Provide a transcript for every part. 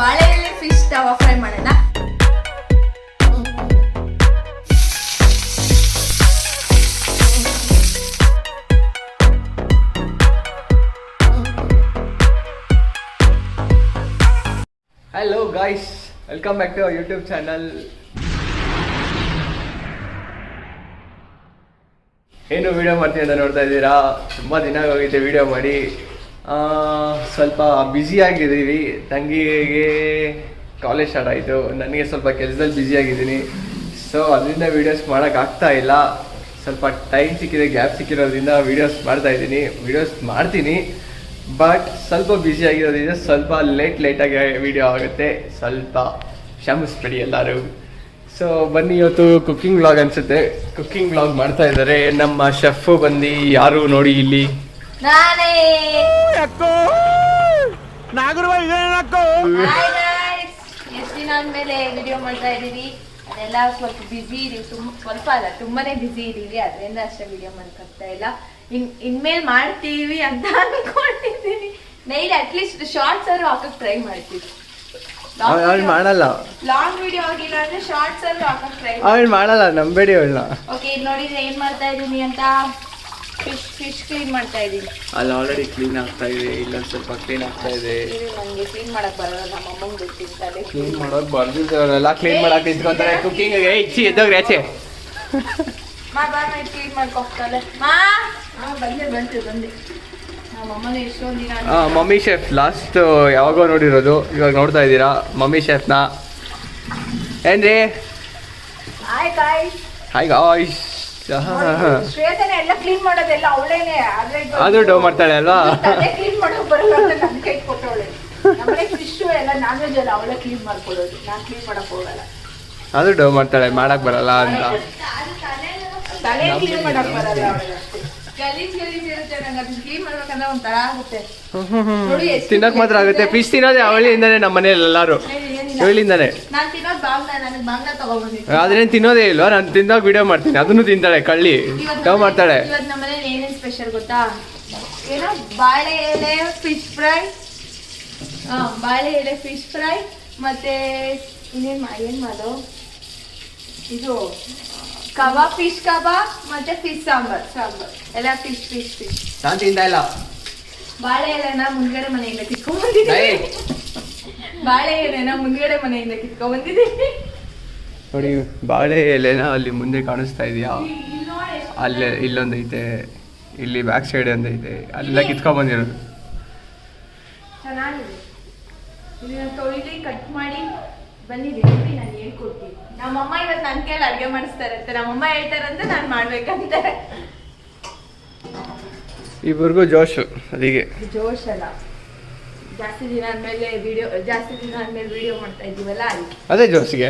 ಬಾಳೆ ಎಲೆ fish tawa fry ಮಾಡೋಣ. Hello guys welcome back to YouTube channel ಏನು ವಿಡಿಯೋ ಮಾಡ್ತೀನಿ ಅಂತ ನೋಡ್ತಾ ಇದ್ದೀರಾ? ತುಂಬ ದಿನ ಹೋಗಿದೆ ವಿಡಿಯೋ ಮಾಡಿ. ಸ್ವಲ್ಪ ಬ್ಯುಸಿ ಆಗಿದ್ದೀವಿ. ತಂಗಿಗೆ ಕಾಲೇಜ್ ಸ್ಟಾರ್ಟ್ ಆಯಿತು. ನನಗೆ ಸ್ವಲ್ಪ ಕೆಲಸದಲ್ಲಿ ಬ್ಯುಸಿ ಆಗಿದ್ದೀನಿ. ಸೊ ಅದರಿಂದ ವೀಡಿಯೋಸ್ ಮಾಡೋಕ್ಕಾಗ್ತಾ ಇಲ್ಲ. ಸ್ವಲ್ಪ ಟೈಮ್ ಸಿಕ್ಕಿದೆ ಗ್ಯಾಪ್ ಸಿಕ್ಕಿರೋದ್ರಿಂದ ವೀಡಿಯೋಸ್ ಮಾಡ್ತಾ ಇದ್ದೀನಿ. ವೀಡಿಯೋಸ್ ಮಾಡ್ತೀನಿ. ಬಟ್ ಸ್ವಲ್ಪ ಬ್ಯುಸಿ ಆಗಿರೋದ್ರಿಂದ ಸ್ವಲ್ಪ ಲೇಟ್ ಲೇಟಾಗಿ ವಿಡಿಯೋ ಆಗುತ್ತೆ. ಸ್ವಲ್ಪ ಕ್ಷಮಿಸ್ಬಿಡಿ ಎಲ್ಲರೂ. ಸೊ ಬನ್ನಿ, ಇವತ್ತು ಕುಕ್ಕಿಂಗ್ ವ್ಲಾಗ್ ಅನ್ಸುತ್ತೆ. ಕುಕ್ಕಿಂಗ್ ವ್ಲಾಗ್ ಮಾಡ್ತಾ ಇದ್ದಾರೆ. ನಮ್ಮ ಶೆಫ್ ಬಂದು ಯಾರು ನೋಡಿ ಇಲ್ಲಿ? ನಾನೇ. ನಾಗರವಾಗಿ ಹಾಯ್ ಗೈಸ್ ಎಷ್ಟು ದಿನ ಆದ್ಮೇಲೆ ವಿಡಿಯೋ ಮಾಡ್ತಾ ಇದ್ದೀವಿ ಅದೆಲ್ಲ ಸ್ವಲ್ಪ ಬಿಸಿ ಇದೀವಿ ತುಂಬ ಸ್ವಲ್ಪ ಅಲ್ಲ ತುಂಬಾನೇ ಬಿಸಿ ಇದೀವಿ ಅದರಿಂದ ಅಷ್ಟೇ ವಿಡಿಯೋ ಮಾಡ್ಕೊತಾ ಇಲ್ಲ. ಇನ್ ಇನ್ಮೇಲೆ ಮಾಡ್ತೀವಿ ಅಂತ ಅನ್ಕೊಂಡಿದ್ದೀನಿ. ನೈಲಿ ಅಟ್ಲೀಸ್ಟ್ ಶಾರ್ಟ್ಸ್ ಆದ್ರೂ ಹಾಕಕ್ ಟ್ರೈ ಮಾಡ್ತೀವಿ. ಆಲ್ ಮಾಡಲ್ಲ. ಲಾಂಗ್ ವಿಡಿಯೋ ಆಗಿಲ್ಲ ಅಂದ್ರೆ ಶಾರ್ಟ್ಸ್ ಅಲ್ಲೂ ಹಾಕಕ್ ಟ್ರೈ ಅವಳು ಮಾಡಲ್ಲ ನಂಬೇಡಿ ಅವಳನ್ನ ಓಕೆ ಇದು ನೋಡಿದ್ರೆ ಏನ್ ಮಾಡ್ತಾ ಇದೀನಿ ಅಂತ? ಫಿಶ್ ಫಿಶ್ ಕ್ಲೀನ್ ಮಾಡ್ತಾ ಇದೀನಿ. ಅಲ್ಲಿ ಆಲ್ರೆಡಿ ಕ್ಲೀನ್ ಆಗ್ತಾ ಇದೆ ಇಲ್ಲ ಸ್ವಲ್ಪ ಕ್ಲೀನ್ ಆಗ್ತಾ ಇದೆ. ನನಗೆ ಕ್ಲೀನ್ ಮಾಡಕ್ ಬರಲ್ಲ ನಮ್ಮ ಅಮ್ಮಂಗೆ ಗೊತ್ತಿರ್ತಾರೆ ಕ್ಲೀನ್ ಮಾಡೋದು ಬರ್ದಿದ್ದವರೆಲ್ಲ ಕ್ಲೀನ್ ಮಾಡಕ್ ನಿಂತ್ಕೊಂತಾರೆ. ಕುಕಿಂಗ್ ಇಚ್ಚಿ ಎದ್ದೋಗ್ರಿ ಆಚೆ. ಮಾ ಬಾ ನಾ ಕ್ಲೀನ್ ಮಾಡ್ಕೊಗ್ತಾಳೆ ಮಾ. ಬಂದೆ ಬಂತು ಬಂದೆ. ಮಮ್ಮಿ ಶೆಫ್ ಲಾಸ್ಟ್ ಯಾವಾಗೋ ನೋಡಿರೋದು ಇವಾಗ ನೋಡ್ತಾ ಇದ್ದೀರಾ ಮಮ್ಮಿ ಶೆಫ್ನ ಏನ್ರಿ? ಹಾಯ್ ಕಾಯ್ ಹಾಯ್ ಗಾಯ್ಸ್ ಶ್ವೇತನೇ ಎಲ್ಲ ಕ್ಲೀನ್ ಮಾಡೋದೆಲ್ಲ ಅವಳೇನೆ ಆದ್ರೆ ಡೋ ಮಾಡ್ತಾಳೆ ಅಲ್ವಾ? ಕ್ಲೀನ್ ಮಾಡೋ ಬರಲ್ಲ ಅಂತ ನನ್ನ ಕೈ ಕೊಟ್ಟವಳೆ. ನಮ್ಮನೆ ಫಿಶ್ ಎಲ್ಲ ನಾನ್ ವೆಜ್ ಎಲ್ಲ ಅವಳೇ ಕ್ಲೀನ್ ಮಾಡ್ಕೊಳ್ಳೋದು ನಾನು ಕ್ಲೀನ್ ಮಾಡಕ್ ಹೋಗಲ್ಲ. ಆದ್ರೂ ಡೋ ಮಾಡ್ತಾಳೆ ಮಾಡಕ್ ಬರಲ್ಲ ಅಂತ. ತಲೆ ಕ್ಲೀನ್ ಮಾಡಕ್ ಬರಲ್ಲ ಅವಳಿಗೆ ಗಲೀಜ್ ಗಲೀಜ್ ಇರುತ್ತೆ ನಂಗೆ ಅದನ್ನ ಕ್ಲೀನ್ ಮಾಡ್ಬೇಕಂದ್ರೆ ಒಂಥರ ಆಗುತ್ತೆ. ನೋಡಿ ಎಷ್ಟು ತಿನ್ನಕ್ ಮಾತ್ರ ಆಗುತ್ತೆ. ಫಿಶ್ ತಿನ್ನೋದೇ ಅವಳಿಂದಾನೆ ನಮ್ಮ ಮನೇಲಿ ಎಲ್ಲಾರು. ಹೇಳಿಂದಾನೆ ಆದ್ರೆ ನಾನ್ ತಿನ್ನೋದ್ ಬಾಂಗ್ಲಾ ನನಗೆ ಬಾಂಗ್ಲಾ ತಗೊಬಂದಿದ್ದೆ ಅದೇನ್ ತಿನ್ನೋದೇ ಇಲ್ವಾ? ನಾನು ತಿಂದಾಗ ವಿಡಿಯೋ ಮಾಡ್ತೀನಿ. ಅದನ್ನು ತಿಂತಾಳೆ ಕಳ್ಳಿ. ಯಾವ ಮಾಡ್ತಾಳೆ. ಇವತ್ತು ನಮ್ಮನೇಲಿ ಏನೇನ್ ಸ್ಪೆಷಲ್ ಗೊತ್ತಾ? ಏನೋ ಬಾಳೆ ಎಲೆ ಫಿಶ್ ಫ್ರೈ ಬಾಳೆ ಎಲೆ ಫಿಶ್ ಫ್ರೈ ಮತ್ತೆ ಇನ್ನೇನ್ ಏನ್ ಮಾಡು? ಇದು ಕಬಾಬ್ ಫಿಶ್ ಕಬಾಬ್ ಮತ್ತೆ ಫಿಶ್ ಸಾಂಬಾರ್. ಸಾಂಬಾರ್ ಎಲ್ಲ ಫಿಶ್ ಫಿಶ್ ಫಿಶ್ ನಾನು ತಿಂತಾ ಇಲ್ಲ. ಬಾಳೆ ಎಲೆನ ಮುಂದ್ಗಡೆ ಮನೆಯಿಂದ ಕಿತ್ಕೊಂಡ್ ಬಂದಿದ್ದೀನಿ ಬಾಳೆ ಎಲೆನ ಮುಂದ್ಗಡೆ ಮನೆಯಿಂದ ಕಿತ್ಕೊಂಡ್ ಬಂದಿದ್ದೀನಿ ನೋಡಿ ಬಾಳೆ ಎಲೆನ ಅಲ್ಲಿ ಮುಂದೆ ಕಾಣಿಸ್ತಾ ಇದೆಯಾ? ಅಲ್ಲಿ ಇಲ್ಲೊಂದೈತೆ ಇಲ್ಲಿ ಬ್ಯಾಕ್ ಸೈಡ್ ಒಂದೈತೆ ಅಲ್ಲೆಲ್ಲ ಕಿತ್ಕೊಂಡ್ ಬಂದಿರೋದು ಚೆನ್ನಾಗಿದೆ. ಇದನ್ನ ತೊಳಿಲಿ ಕಟ್ ಮಾಡಿ ಬನ್ನಿ ರೆಸಿಪಿ ನಾನು ಹೇಳ್ಕೊಡ್ತೀನಿ. ನಮ್ಮಮ್ಮ ಇವತ್ತು ನನ್ ಕೇಳಿ ಅಡುಗೆ ಮಾಡಿಸ್ತಾರಂತೆ ನಮ್ಮಮ್ಮ ಹೇಳ್ತಾರಂತೆ ನಾನು ಮಾಡ್ಬೇಕಂತೆ ಇಬ್ಬರಿಗೂ ಜೋಶು ಅದಿಗೆ. ಜೋಶ್ ಅಲ್ಲ. ಜಾಸ್ತಿ ದಿನ ಆದ್ಮೇಲೆ ವಿಡಿಯೋ ಜಾಸ್ತಿ ದಿನ ಆದ್ಮೇಲೆ ವಿಡಿಯೋ ಮಾಡ್ತಾ ಇದೀವಲ್ಲ ಅದಕ್ಕೆ ಅದೇ ಜೋಶಿಗೆ.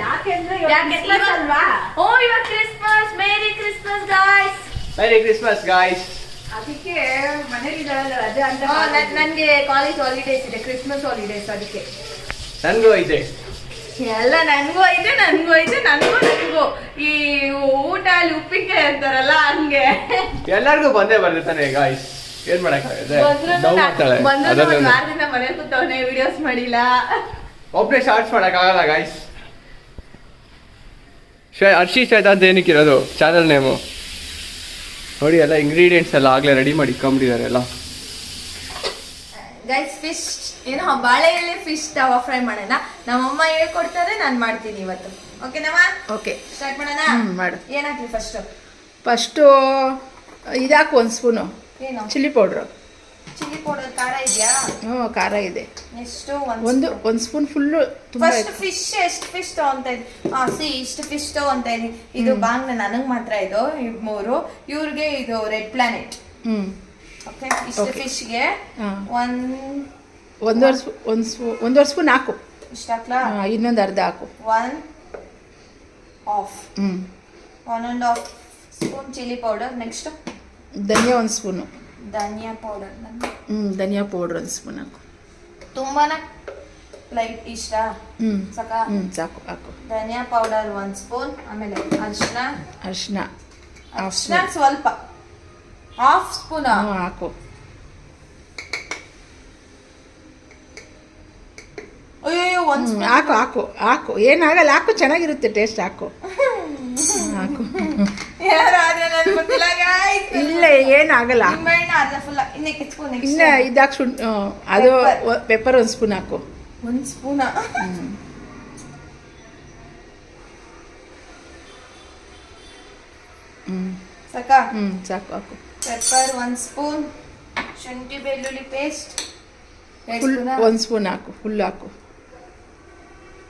ಯಾಕೆಂದ್ರೆ ಕ್ರಿಸ್ಮಸ್ ಅಲ್ವಾ? ಓ ಇವಾಗ Christmas merry Christmas guys merry Christmas guys ಅದಕ್ಕೆ ಮನೇಲಿ ಅದೇ ಅಂತ ನನಗೆ ಕಾಲೇಜ್ ಹಾಲಿಡೇಸ್ ಇದೆ ಕ್ರಿಸ್ಮಸ್ ಹಾಲಿಡೇಸ್ ಅದಕ್ಕೆ. ನನಗೂ ಐತೆ ಎಲ್ಲ ನನ್ಗೂ ಐತೆ ನನ್ಗೂ ಐತೆ ನನ್ಗೂ ನನ್ಗೂ. ಈ ಊಟ ಅಲ್ಲಿ ಉಪ್ಪಿನಕಾಯಿ ಅಂತಾರಲ್ಲ ಹಂಗೆ. ಎಲ್ಲರಿಗೂ ಬಂದೇ ಬರ್ತಾನೆ ಗಾಯ್ಸ್ ಏನ್ ಮಾಡಕ್ಕಾಗುತ್ತೆ? ಅದರಲ್ಲಿ. ವಾರದಿಂದ ಮನೇಲಿ ಕೂತವನೆ ವಿಡಿಯೋಸ್ ಮಾಡಿಲ್ಲ. ಒಬ್ಬನೇ ಶಾರ್ಟ್ಸ್ ಮಾಡಕ್ಕಾಗಲ್ಲ ಗಾಯ್ಸ್ ಶೈ ಹರ್ಷಿ ಶ್ವೇತಾ ಅಂತ ಏನಕ್ಕಿರೋದು ಚಾನಲ್ ನೇಮು ನೋಡಿ ಎಲ್ಲ ಇಂಗ್ರೀಡಿಯೆಂಟ್ಸ್ ಎಲ್ಲ ಆಗಲೇ ರೆಡಿ ಮಾಡಿ ಇಟ್ಕೊಂಬಿಟ್ಟಿದ್ದಾರೆ ಎಲ್ಲ. ಗೈಸ್ ಫಿಶ್ ಏನೋ ಬಾಳೆಯಲ್ಲಿ ಫಿಶ್ ತವಾ ಫ್ರೈ ಮಾಡೋಣ. ನಮ್ಮಮ್ಮ ಹೇಳ್ಕೊಡ್ತಾರೆ ನಾನು ಮಾಡ್ತೀನಿ ಇವತ್ತು. ಓಕೆನಮ್ಮ ಓಕೆ ಸ್ಟಾರ್ಟ್ ಮಾಡೋಣ? ಮಾಡು. ಏನಾಗ್ಲಿ ಫಸ್ಟ್ ಫಸ್ಟು ಇದಾಕು ಒಂದು ಸ್ಪೂನು ಏನು? ಚಿಲ್ಲಿ ಪೌಡ್ರು ಚಿಲ್ಲಿ ಪೌಡರ್ ಖಾರ ಇದೆಯಾ? ಹ್ಞೂ ಖಾರ ಇದೆ. ಎಷ್ಟು ಒಂದು ಒಂದು ಸ್ಪೂನ್ ಫುಲ್ಲು ತುಂಬ ಫಸ್ಟ್ ಫಿಶ್ ಎಷ್ಟು ಫಿಶ್ ಅಂತ ಇದೆ? ಹಾಂ ಸಿ ಇಷ್ಟು ಫಿಶ್ ಅಂತ ಇದ್ದೀನಿ. ಇದು ಬಾಂಗ್ಲ ನನಗೆ ಮಾತ್ರ ಇದು ಇವ್ ಮೂರು. ಇವ್ರಿಗೆ ಇದು ರೆಡ್ ಪ್ಲಾನೆಟ್ ಹ್ಞೂ ಓಕೆ ಇಷ್ಟು. ಫಿಶ್ಗೆ ಒಂದ್ ಒಂದೂವರೆ ಸ್ಪೂ ಒಂದು ಸ್ಪೂ ಒಂದೂವರೆ ಸ್ಪೂನ್ ಹಾಕು. ಇಷ್ಟ ಹಾಕ್ಲಾ ಹಾಂ ಇನ್ನೊಂದು ಅರ್ಧ ಹಾಕು. ಒನ್ ಆಫ್ ಹ್ಞೂ one and half spoon chilli powder next ಧನಿಯಾ ಒಂದು ಸ್ಪೂನು. ಧನಿಯಾ ಪೌಡರ್ ಹ್ಞೂ ಧನಿಯಾ ಪೌಡ್ರ್ ಒಂದು ಸ್ಪೂನ್ ಹಾಕು. ತುಂಬಾ ಲೈಟ್ ಇಷ್ಟ. ಹ್ಞೂ ಸಾಕ? ಹ್ಞೂ ಸಾಕು ಹಾಕು. ಧನಿಯಾ ಪೌಡರ್ ಒಂದು ಸ್ಪೂನ್ ಆಮೇಲೆ ಅರಿಶಿನ. ಅರಿಶಿನ ಅರಿಶಿನ ಸ್ವಲ್ಪ. Half spoon? ಹ್ಞೂ ಹಾಕು ಒಂದ್ ಹಾಕು ಹಾಕು ಹಾಕು. ಏನಾಗಲ್ಲ ಹಾಕು ಚೆನ್ನಾಗಿರುತ್ತೆ ಟೇಸ್ಟ್ ಹಾಕು. ಹಾಕು. ಇಲ್ಲ ಏನಾಗಲ್ಲ. ಇಲ್ಲ ಇದಾಕ್ ಶುಂಠ ಅದು ಪೆಪ್ಪರ್ ಒಂದು ಸ್ಪೂನ್ ಹಾಕು. ಒಂದು ಸ್ಪೂನ್? ಹ್ಮ್. ಸಾಕ? ಹ್ಮ್ ಸಾಕು ಹಾಕು. ಪೆಪ್ಪರ್ ಒಂದು ಸ್ಪೂನ್. ಶುಂಠಿ ಬೆಳ್ಳುಳ್ಳಿ ಪೇಸ್ಟ್ ಫುಲ್ ಒಂದು ಸ್ಪೂನ್? ಹಾಕು ಫುಲ್ ಹಾಕು.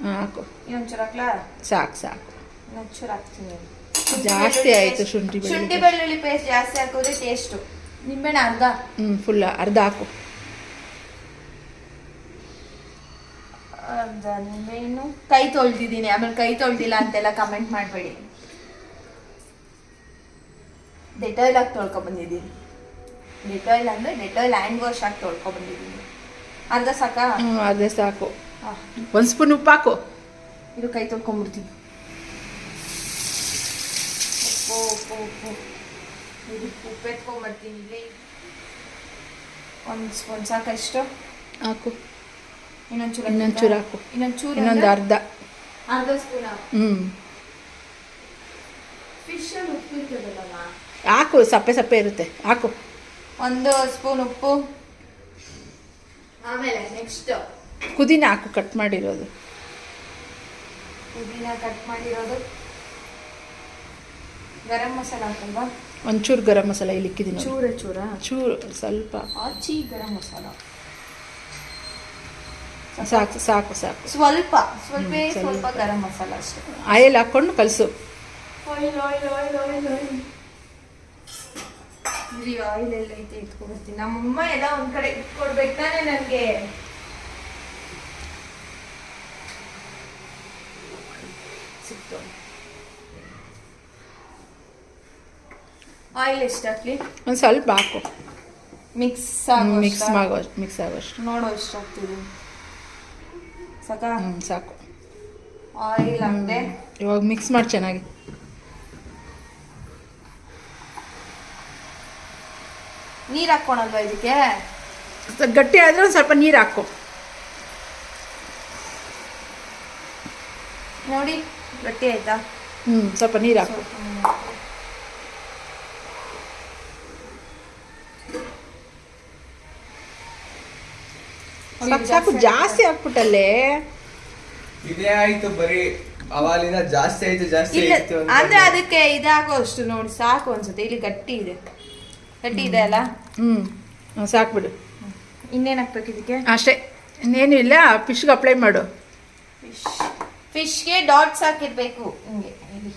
ಹಾಕು. ಇನ್ನೊಂಚೂರು ಹಾಕ್ಲಾ? ಸಾಕು ಸಾಕು. ಇನ್ನೊಂಚೂರು ಹಾಕ್ತೀನಿ. ಜಾಸ್ತಿ ಆಯ್ತು ಶುಂಠಿ ಶುಂಠಿ ಬೆಳ್ಳುಳ್ಳಿ ಪೇಸ್ಟ್ ಜಾಸ್ತಿ ಹಾಕಿದ್ರೆ ಟೇಸ್ಟು ನಿಂಬೆಹಣ್ಣು ಅರ್ಧ? ಹ್ಞೂ ಫುಲ್ ಅರ್ಧ ಹಾಕು. ಅರ್ಧ ನಿಂಬೆಹಣ್ಣು ಕೈ ತೊಳ್ದಿದ್ದೀನಿ ಆಮೇಲೆ ಕೈ ತೊಳ್ದಿಲ್ಲ ಅಂತೆಲ್ಲ ಕಮೆಂಟ್ ಮಾಡಬೇಡಿ. ಡೆಟಾಯಿಲ್ ಹಾಕಿ ತೊಳ್ಕೊಬಂದಿದ್ದೀನಿ ಡೆಟಾಯಿಲ್ ಅಂದರೆ ಡೆಟಾಯಿಲ್ ಹ್ಯಾಂಡ್ ವಾಶ್ ಹಾಕಿ ತೊಳ್ಕೊಬಂದಿದ್ದೀನಿ ಅರ್ಧ ಸಾಕಾ? ಅರ್ಧ ಸಾಕು. ಒಂದು ಸ್ಪೂನ್ ಉಪ್ಪು ಹಾಕು. ಇದು ಕೈ ತೊಳ್ಕೊಂಬಿಡ್ತೀನಿ ಉಪ್ಪು ಉಪ್ಪು ಇದು ಉಪ್ಪು ಎತ್ಕೊಂಬರ್ತೀನಿ ಇಲ್ಲಿ. ಒಂದು ಸ್ಪೂನ್ ಸಾಕಷ್ಟು. ಹಾಕು. ಇನ್ನೊಂಚೂರು ಇನ್ನೊಂಚೂರು ಹಾಕು. ಇನ್ನೊಂಚೂರು ಇನ್ನೊಂದು ಅರ್ಧ. ಅರ್ಧ. ಸ್ಪೂನ್ ಹ್ಞೂ ಫಿಶ್ ಅಲ್ಲಿ ಉಪ್ಪು ಇರ್ತದಲ್ಲ ಹಾಕು ಸಪ್ಪೆ ಸಪ್ಪೆ ಇರುತ್ತೆ. ಹಾಕು. ಒಂದು ಸ್ಪೂನ್ ಉಪ್ಪು. ಆಮೇಲೆ ನೆಕ್ಸ್ಟ್ ಕುದಿನ ಹಾಕು ಕಟ್ ಮಾಡಿರೋದು. ಪುದೀನ ಕಟ್ ಮಾಡಿರೋದು. ಗರಂ ಮಸಾಲ ಹಾಕಲ್ವಾ? ಒಂಚೂರು ಗರಂ ಮಸಾಲ ಇಲ್ಲಿ ಇಕ್ಕಿದ್ದೀನಿ ಚೂರ ಚೂರ? ಚೂರು ಸ್ವಲ್ಪ. ಆಚಿ ಗರಂ ಮಸಾಲ. ಸಾಕು ಸಾಕು ಸಾಕು. ಸ್ವಲ್ಪ ಸ್ವಲ್ಪ ಸ್ವಲ್ಪ. ಗರಂ ಮಸಾಲ ಅಷ್ಟೇ. ಆಯಿಲ್ ಹಾಕ್ಕೊಂಡು ಕಲಸು. Oil oil oil oil oil. Oil ಎಲ್ಲ ಐತೆ ಇಟ್ಕೊಬರ್ತೀನಿ. ನಮ್ಮಮ್ಮ ಎಲ್ಲ ಒಂದ್ ಕಡೆ ಇಟ್ಕೊಡ್ಬೇಕು ತಾನೆ ನನಗೆ. ಆಯಿಲ್ ಎಷ್ಟು ಒಂದು ಸ್ವಲ್ಪ ಹಾಕು. ಮಿಕ್ಸ್ ಮಿಕ್ಸ್ ಆಗೋ ಮಿಕ್ಸ್ ಆಗೋಷ್ಟು ನೋಡೋ ಎಷ್ಟು ಸಾಕಾ? ಹ್ಞೂ ಸಾಕು. ಆಯಿಲ್ ಹಾಕ್ದೆ? ಇವಾಗ ಮಿಕ್ಸ್ ಮಾಡಿ ಚೆನ್ನಾಗಿ. ನೀರು ಹಾಕ್ಕೊಳಲ್ವಾ ಇದಕ್ಕೆ? ಗಟ್ಟಿ ಆದರೆ ಒಂದು ಸ್ವಲ್ಪ ನೀರು ಹಾಕು. ನೋಡಿ ಗಟ್ಟಿ ಆಯ್ತಾ? ಹ್ಞೂ ಸ್ವಲ್ಪ ನೀರು ಹಾಕು. ಸಾಕು ಸಾಕು ಜಾಸ್ತಿ ಹಾಕ್ಬಿಟ್ಟಲ್ಲೇ? ಇದೇ ಆಯ್ತು ಬರೀ ಅವಾಲಿನ ಜಾಸ್ತಿ ಆಯ್ತು ಜಾಸ್ತಿ ಇಲ್ಲ ಆಯ್ತು ಅಂತ. ಅಂದ್ರೆ ಅದಕ್ಕೆ ಇದಾಗೋ ಅಷ್ಟು ನೋಡಿ ಸಾಕು ಅನ್ಸುತ್ತೆ ಇಲ್ಲಿ ಗಟ್ಟಿ ಇದೆ. ಗಟ್ಟಿ ಇದೆ ಅಲ್ಲ? ಹ್ಞೂ ಸಾಕ್ಬಿಡು ಇನ್ನೇನ್ ಹಾಕ್ಬೇಕು ಇದಕ್ಕೆ? ಅಷ್ಟೇ ಇನ್ನೇನು ಇಲ್ಲ ಫಿಶ್ಗೆ ಅಪ್ಲೈ ಮಾಡು. ಫಿಶ್ ಫಿಶ್ಗೆ ಡಾಟ್ಸ್ ಹಾಕಿರ್ಬೇಕು. ಹಿಂಗೆ ಇಲ್ಲಿ.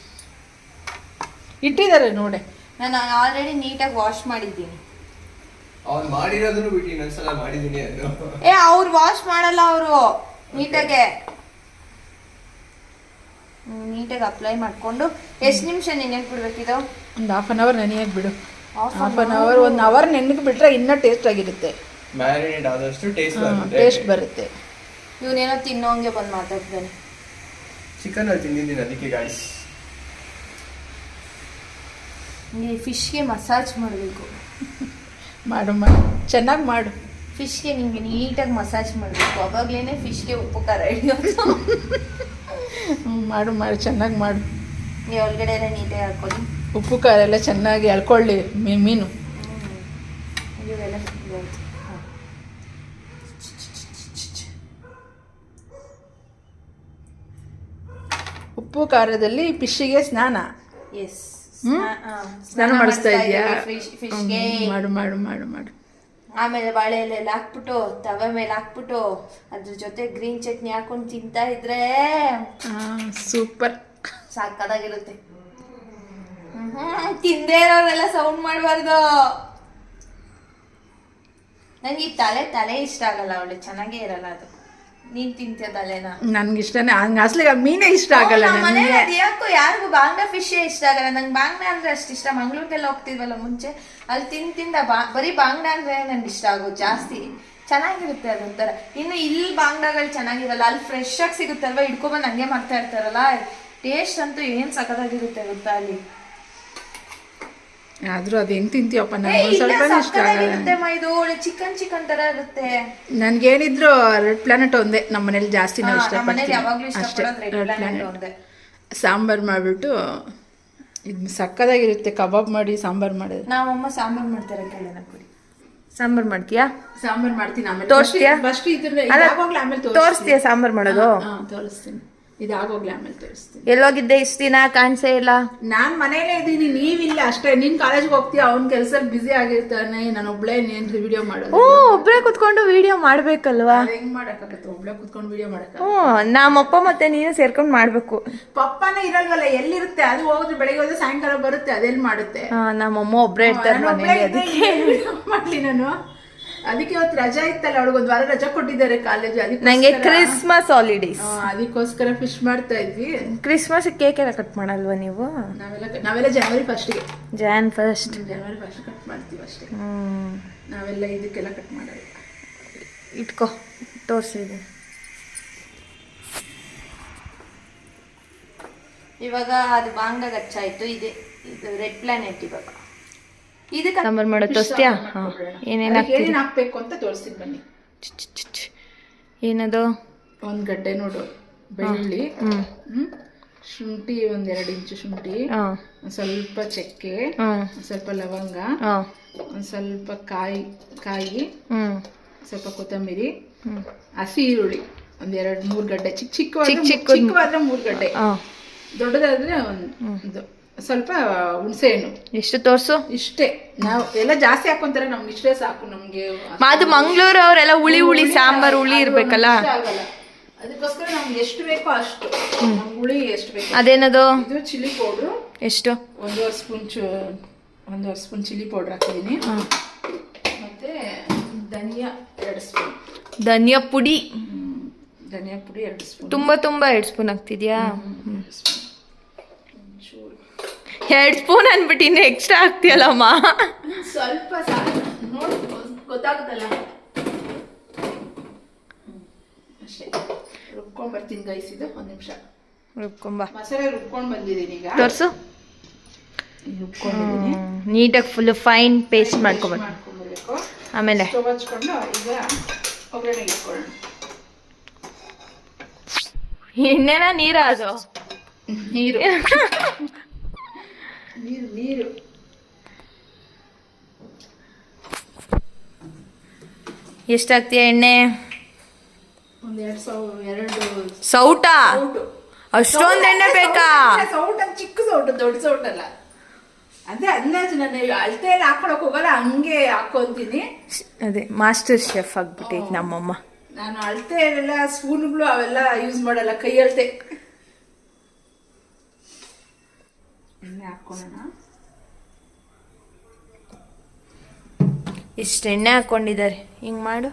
ಇಟ್ಟಿದ್ದಾರೆ ನೋಡಿ. ನಾನು ಆಲ್ರೆಡಿ ನೀಟಾಗಿ ವಾಶ್ ಮಾಡಿದ್ದೀನಿ. ಅವ್ನು ಮಾಡಿರೋದನ್ನು ಬಿಟ್ಟು ಇನ್ನೊಂದ್ಸಲ ಮಾಡಿದೀನಿ ಅದು ಏ ಅವ್ರು ವಾಶ್ ಮಾಡಲ್ಲ ಅವರು ನೀಟಾಗೆ. ನೀಟಾಗಿ ಅಪ್ಲೈ ಮಾಡ್ಕೊಂಡು. ಎಷ್ಟು ನಿಮಿಷ ನೆನೆಯಕ್ಕೆ ಬಿಡ್ಬೇಕಿದು ಒಂದು ಹಾಫ್ ಅನ್ ಅವರ್ ನೆನೆಯಕ್ಕೆ ಬಿಡು. ಹಾಫ್ ಅನ್ ಅವರ್ ಒಂದು ಅವರ್ ನೆನೆಗೆ ಬಿಟ್ರೆ ಇನ್ನೂ ಟೇಸ್ಟ್ ಆಗಿರುತ್ತೆ. ಮ್ಯಾರಿನೇಟ್ ಆದಷ್ಟು ಟೇಸ್ಟ್ ಬರುತ್ತೆ. ಟೇಸ್ಟ್ ಬರುತ್ತೆ. ಇವನೇನೋ ತಿನ್ನೋಂಗೆ ಬಂದು ಮಾತಾಡ್ತಾನೆ. ಚಿಕನ್ ಅಲ್ಲಿ ತಿಂದಿದ್ದೀನಿ ಅದಕ್ಕೆ ಗಾಯ್ಸ್ ಈ ಫಿಶ್ಗೆ ಮಸಾಜ್ ಮಾಡಬೇಕು. ಮಾಡು ಮಾಡು. ಚೆನ್ನಾಗಿ ಮಾಡು. ಫಿಶ್ಗೆ ನಿಮಗೆ ನೀಟಾಗಿ ಮಸಾಜ್ ಮಾಡಬೇಕು. ಅವಾಗಲೇ ಫಿಶ್ಗೆ ಉಪ್ಪು ಖಾರ ಹಿಡಿಯೋದು. ಮಾಡು ಮಾಡು. ಚೆನ್ನಾಗಿ ಮಾಡು. ನೀವು ಒಳಗಡೆ ಎಲ್ಲ ನೀಟಾಗಿ ಹಾಕೊಳ್ಳಿ. ಉಪ್ಪು ಖಾರ ಎಲ್ಲ ಚೆನ್ನಾಗಿ ಎಳ್ಕೊಳ್ಳಿ ಮೀ ಮೀನು. ಇವೆಲ್ಲ. ಉಪ್ಪು ಖಾರದಲ್ಲಿ ಫಿಶ್ಶಿಗೆ ಸ್ನಾನ. ಎಸ್? ಸ್ನಾನ ಮಾಡಿಸ್ತಾ ಇದೆಯಾ ಮಾಡು ಮಾಡು ಮಾಡು ಮಾಡು. ಆಮೇಲೆ ಬಾಳೆ ಎಲೆಲ್ಲ ಹಾಕ್ಬಿಟ್ಟು ತವೆ ಮೇಲೆ ಹಾಕ್ಬಿಟ್ಟು ಅದ್ರ ಜೊತೆ ಗ್ರೀನ್ ಚಟ್ನಿ ಹಾಕೊಂಡು ತಿಂತಾ ಇದ್ರೆ ಸೂಪರ್. ಸಾಕಾಗಿರುತ್ತೆ ತಿಂದೇ ಇರೋರೆಲ್ಲ ಸೌಂಡ್ ಮಾಡಬಾರ್ದು. ನಂಗೆ ಈ ತಲೆ ತಲೆ ಇಷ್ಟ ಆಗಲ್ಲ ಅವಳು ಚೆನ್ನಾಗೇ ಇರಲ್ಲ ಅದು. ನೀನ್ ತಿಂತೀಯ ತಲೆನ? ನನ್ಗೆ ಇಷ್ಟನೇ ಹಂಗೆ ಅಸಲಿಗೆ ಮೀನೇ ಇಷ್ಟ ಆಗಲ್ಲ ಮನೇಲಿ ನನಗೆ. ಅದ್ ಯಾಕೋ ಯಾರಿಗೂ ಬಾಂಗ್ಲಾ ಫಿಶ್ ಇಷ್ಟ ಆಗಲ್ಲ. ನಂಗೆ ಬಾಂಗ್ಲಾ ಅಂದ್ರೆ ಅಷ್ಟು ಇಷ್ಟ. ಮಂಗ್ಳೂರ್ಗೆಲ್ಲ ಹೋಗ್ತಿದ್ವಲ್ಲ ಮುಂಚೆ. ಅಲ್ಲಿ ತಿಂದ್ ತಿಂದ ಬಾ ಬರೀ ಬಾಂಗ್ಲಾ ಅಂದ್ರೆ ನಂಗೆ ಇಷ್ಟ ಆಗೋದು ಜಾಸ್ತಿ. ಚೆನ್ನಾಗಿರುತ್ತೆ ಅದೊಂಥರ. ಇನ್ನು ಇಲ್ಲಿ ಬಾಂಗ್ಲಾಗಳು ಚೆನ್ನಾಗಿರಲ್ಲ. ಅಲ್ಲಿ ಫ್ರೆಶ್ ಆಗಿ ಸಿಗುತ್ತಲ್ವಾ? ಹಿಡ್ಕೊಬಂದು ಹಂಗೆ ಮಾಡ್ತಾ ಇರ್ತಾರಲ್ಲ. ಟೇಸ್ಟ್ ಅಂತೂ ಏನ್ ಸಖತ್ತಾಗಿರುತ್ತೆ ಗೊತ್ತಾ ಅಲ್ಲಿ? ಆದ್ರೂ ಅದು ಹೆಂಗ್ ತಿಂತೀಯಪ್ಪ? ನನ್ಗೆ ಸ್ವಲ್ಪ ಇಷ್ಟ ಆಗಲ್ಲ. ಚಿಕನ್ ಚಿಕನ್ ತರ ಇರುತ್ತೆ. ನನ್ಗೇನಿದ್ರು ರೆಡ್ ಪ್ಲಾನೆಟ್ ಒಂದೇ. ನಮ್ಮ ಮನೇಲಿ ಜಾಸ್ತಿ ನಾವು ಇಷ್ಟಪಡ್ತೀವಿ. ಅಷ್ಟೇ ರೆಡ್ ಪ್ಲಾನೆಟ್ ಒಂದೇ. ಸಾಂಬಾರ್ ಮಾಡಿಬಿಟ್ಟು ಇದು ಸಕ್ಕದಾಗಿರುತ್ತೆ ಕಬಾಬ್ ಮಾಡಿ ಸಾಂಬಾರ್ ಮಾಡಿದ್ರೆ. ನಾವಮ್ಮ ಸಾಂಬಾರ್ ಮಾಡ್ತಾರೆ ಕೇಳೋಣ ಕೊಡಿ. ಸಾಂಬಾರ್ ಮಾಡ್ತೀಯಾ? ಸಾಂಬಾರ್ ಮಾಡ್ತೀನಿ ಆಮೇಲೆ. ತೋರಿಸ್ತೀಯಾ? ಫಸ್ಟ್ ಆಮೇಲೆ ತೋರಿಸ್ತೀಯಾ ಸಾಂಬಾರ್ ಮಾಡೋದು? ತೋರಿಸ್ತೀನಿ. ಇದಾಗೋಗ್ಲಿ ಆಮೇಲೆ ತೋರಿಸ್ತೀನಿ. ಎಲ್ಲೋಗಿದ್ದೆ ಇಷ್ಟು ದಿನ ಕಾಣಿಸೇ ಇಲ್ಲ. ನಾನು ಮನೇಲೇ ಇದ್ದೀನಿ ನೀವಿಲ್ಲ ಅಷ್ಟೇ. ನೀನ್ ಕಾಲೇಜ್ಗೆ ಹೋಗ್ತೀಯ? ಅವ್ನ ಕೆಲಸದಲ್ಲಿ ಬಿಸಿ ಆಗಿರ್ತಾನೆ. ನಾನು ಒಬ್ಳೆ ನೀನ್ ವಿಡಿಯೋ ಮಾಡೋದು? ಓ ಒಬ್ರೇ ಕುತ್ಕೊಂಡು ವಿಡಿಯೋ ಮಾಡ್ಬೇಕಲ್ವಾ? ಹೆಂಗ್ ಮಾಡಕ್ಕಾಗತ್ತೆ? ಒಬ್ಳೆ ಕುತ್ಕೊಂಡು ವಿಡಿಯೋ ಮಾಡಕ್ಕ ಹ್ಞೂ ನಮ್ಮಪ್ಪ ಮತ್ತೆ ನೀನು ಸೇರ್ಕೊಂಡು ಮಾಡ್ಬೇಕು. ಪಪ್ಪನೇ ಇರಲ್ವಲ್ಲ ಎಲ್ಲಿರುತ್ತೆ? ಅದು ಹೋದ್ರೆ ಬೆಳಿಗ್ಗೆ ಹೋದ್ರೆ ಸಾಯಂಕಾಲ ಬರುತ್ತೆ ಅದೆಲ್ಲ ಮಾಡುತ್ತೆ? ಆ, ನಮ್ಮಮ್ಮ ಒಬ್ಬರೇ ಇರ್ತಾರೆ ನಾನು ಒಬ್ಳೇ ಮನೇಲಿ ಇದ್ದೆ, ಅದಕ್ಕೆ. ಏನ್ video ಮಾಡ್ಲಿ ನಾನು? ಅದಕ್ಕೆ ಇವತ್ತು ರಜಾ ಇತ್ತಲ್ಲ ಅವಳಿಗೆ ಒಂದ್ ವಾರ ರಜಾ ಕೊಟ್ಟಿದ್ದಾರೆ ಕಾಲೇಜ್ ನಂಗೆ ಕ್ರಿಸ್ಮಸ್ ಹಾಲಿಡೇಸ್ ಅದಕ್ಕೋಸ್ಕರ ಫಿಶ್ ಮಾಡ್ತಾ ಇದ್ವಿ. ಕ್ರಿಸ್ಮಸ್ ಕೇಕ್ ಎಲ್ಲ ಕಟ್ ಮಾಡಲ್ವಾ ನೀವು? ನಾವೆಲ್ಲ ನಾವೆಲ್ಲ ಜನವರಿ ಫಸ್ಟ್ಗೆ Jan first January first cut ಮಾಡ್ತೀವಿ ಅಷ್ಟೇ. ಹ್ಮ್. ನಾವೆಲ್ಲ ಇದಕ್ಕೆಲ್ಲ ಕಟ್ ಮಾಡಲ್ಲ. ಇಟ್ಕೋ ತೋರಿಸಿದೆ ಇವಾಗ ಅದು ಬಾಂಗಾಗ ಗಚ್ಚಾಯ್ತು ಇದೆ ಇದು ರೆಡ್ ಪ್ಲಾನೆಟ್ ಇವಾಗ. ಇದಕ್ಕೆ ಸಾಂಬಾರ್ ಮಾಡೋ ತೋರಿಸ್ತೀಯಾ? ಹಾಂ ಏನೇನು ಹಾಕ್ಬೇಕು ಅಂತ ತೋರಿಸ್ತೀನಿ ಬನ್ನಿ. ಏನದು? ಒಂದು ಗಡ್ಡೆ ನೋಡು. ಬೆಳ್ಳುಳ್ಳಿ. ಶುಂಠಿ ಒಂದ್ ಎರಡು ಇಂಚು ಶುಂಠಿ. ಒಂದ್ ಸ್ವಲ್ಪ ಚಕ್ಕೆ. ಸ್ವಲ್ಪ ಲವಂಗ. ಒಂದ್ ಸ್ವಲ್ಪ ಕಾಯಿ ಕಾಯಿ. ಸ್ವಲ್ಪ ಕೊತ್ತಂಬರಿ. ಹಸಿ ಈರುಳ್ಳಿ. ಒಂದ್ ಎರಡ್ ಮೂರ್ ಗಡ್ಡೆ. ಚಿಕ್ಕ ಚಿಕ್ಕ ಚಿಕ್ಕ ಚಿಕ್ಕವಾದ್ರೆ ಮೂರ್ ಗಡ್ಡೆ. ದೊಡ್ಡದಾದ್ರೆ ಒಂದು ಸ್ವಲ್ಪ ಹುಣಸೆ ಹಣ್ಣು. ಎಷ್ಟು ತೋರ್ಸು. ಇಷ್ಟೇ. ನಾವು ಎಲ್ಲ ಜಾಸ್ತಿ ಹಾಕೊಂತಾರೆ ನಮ್ಗೆ ಇಷ್ಟೇ ಸಾಕು ನಮ್ಗೆ ಅದು ಮಂಗ್ಳೂರು ಅವರೆಲ್ಲ ಹುಳಿ ಹುಳಿ ಸಾಂಬಾರ್ ಹುಳಿ ಇರ್ಬೇಕಲ್ಲ? ಅದಕ್ಕೋಸ್ಕರ ನಮ್ಗೆ ಎಷ್ಟು ಬೇಕೋ ಅಷ್ಟು. ಹುಳಿ ಎಷ್ಟು ಬೇಕು ಅದೇನದು? ಇದು ಚಿಲ್ಲಿ ಪೌಡ್ರು. ಎಷ್ಟು? ಒಂದೂವರೆ ಸ್ಪೂನ್ ಚು ಒಂದೂವರೆ ಸ್ಪೂನ್ ಚಿಲ್ಲಿ ಪೌಡ್ರ್ ಹಾಕಿದ್ದೀನಿ. ಮತ್ತೆ ಧನಿಯಾ ಎರಡು ಸ್ಪೂನ್. ಧನಿಯಾ ಪುಡಿ. ಧನಿಯಾ ಪುಡಿ ಎರಡು ಸ್ಪೂನ್. ತುಂಬಾ ತುಂಬಾ ಎರಡು ಸ್ಪೂನ್ ಹಾಕ್ತಿದ್ಯಾ? ಎರಡು ಸ್ಪೂನ್ ಅನ್ಬಿಟ್ಟು ಇನ್ನು ಎಕ್ಸ್ಟ್ರಾ ಹಾಕ್ತಿಯಲ್ಲಮ್ಮ? ಸ್ವಲ್ಪ ಗೊತ್ತಾಗುತ್ತಲ್ಲ? ಹ್ಮ್. ಅಷ್ಟೇ. ರುಬ್ಕೊಂಡ್ ಬರ್ತೀನಿ ಗೈಸ್ ಒಂದು ನಿಮಿಷ. ರುಬ್ಕೊಂಬ ಮಸಾಲೆ ರುಬ್ಕೊಂಡು ಬಂದಿದ್ದೀನಿ ಈಗ. ತೋರಿಸು. ನೀಟಾಗಿ ಫುಲ್ ಫೈನ್ ಪೇಸ್ಟ್ ಮಾಡ್ಕೊಬೇಕು. ಆಮೇಲೆ. ಎಣ್ಣೆನ ನೀರ ಅದು? ನೀರು. ನೀರು ನೀರು. ಎಷ್ಟು ಹಾಕ್ತೀಯ ಎಣ್ಣೆ? ಒಂದ್ ಎರಡು ಸಾವಿರ ಎರಡು ಸೌಟ? ಅಷ್ಟೊಂದು ಎಣ್ಣೆ ಬೇಕಾ? ಸೌಟ್ ಚಿಕ್ಕ ಸೌಟ ದೊಡ್ಡ ಸೌಟ್ ಅಲ್ಲ. ಅಂದ್ರೆ ಅಂದಾಜು ನಾನು ಅಳತೆಯಲ್ಲಿ ಹಾಕೊಳಕ್ ಹೋಗಲ್ಲ ಹಂಗೆ ಹಾಕೊಂತೀನಿ. ಅದೇ ಮಾಸ್ಟರ್ ಶೆಫ್ ಆಗ್ಬಿಟ್ಟೈತೆ ನಮ್ಮಮ್ಮ. ನಾನು ಅಳತೆ ಎಲ್ಲ ಸ್ಪೂನ್ಗಳು ಅವೆಲ್ಲ ಯೂಸ್ ಮಾಡಲ್ಲ ಕೈ ಅಳತೆ. ಎಣ್ಣೆ ಹಾಕೊಳ್ಳೋಣ ಇಷ್ಟು ಎಣ್ಣೆ ಹಾಕ್ಕೊಂಡಿದ್ದಾರೆ. ಹಿಂಗೆ ಮಾಡು.